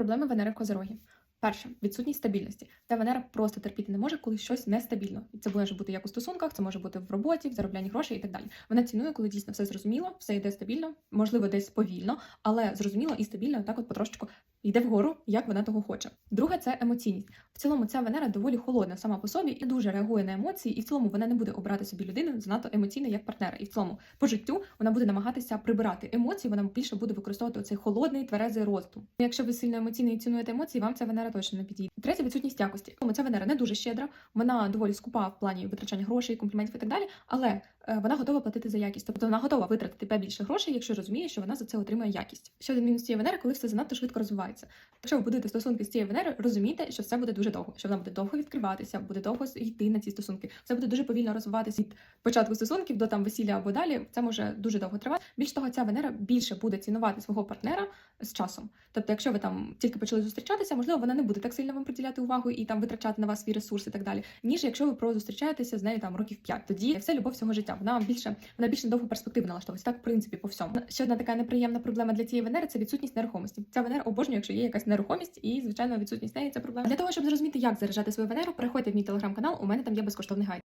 Проблеми Венери в Козерогі. Перше відсутність стабільності. Та Венера просто терпіти не може, коли щось нестабільно. І це може бути як у стосунках, це може бути в роботі, в зароблянні грошей і так далі. Вона цінує, коли дійсно все зрозуміло, все йде стабільно, можливо, десь повільно, але зрозуміло і стабільно, так от потрошечку йде вгору, як вона того хоче. Друге це емоційність. В цілому ця Венера доволі холодна сама по собі і дуже реагує на емоції, і в цілому вона не буде обрати собі людину занадто емоційно як партнера. І в цілому по життю вона буде намагатися прибирати емоції, вона більше буде використовувати цей холодний тверезий розум. Якщо ви сильно емоційний і цінуєте емоції, вам ця Венера точно не підійде. Третє відсутність якості. Тому ця Венера не дуже щедра, вона доволі скупа в плані витрачання грошей, компліментів і так далі, але е, вона готова платити за якість. Тобто вона готова витратити більше грошей, якщо розуміє, що вона за це отримує якість. Ще один мінус цієї Венери, коли все занадто швидко розвивається. Якщо ви будете стосунки з цією Венерою, розумійте, що все буде дуже довго, що вона буде довго відкриватися, буде довго йти на ці стосунки. Все буде дуже повільно розвиватися від початку стосунків до там весілля або далі. Це може дуже довго тривати. Більш того, ця Венера більше буде цінувати свого партнера з часом. Тобто, якщо ви там тільки почали зустрічатися, можливо, вона не буде так сильно вам приділяти увагу і там витрачати на вас свій ресурс і так далі, ніж якщо ви прозустрічаєтеся з нею там років 5. Тоді все любов всього життя. Вона вам більше вона більше довго перспективу налаштовується. Так, в принципі, по всьому. Ще одна така неприємна проблема для цієї Венери це відсутність нерухомості. Ця Венера обожнює, якщо є якась нерухомість, і звичайно відсутність неї це проблема. Для того, щоб зрозуміти, як заряджати свою Венеру, переходьте в мій телеграм-канал. У мене там є безкоштовний гайд.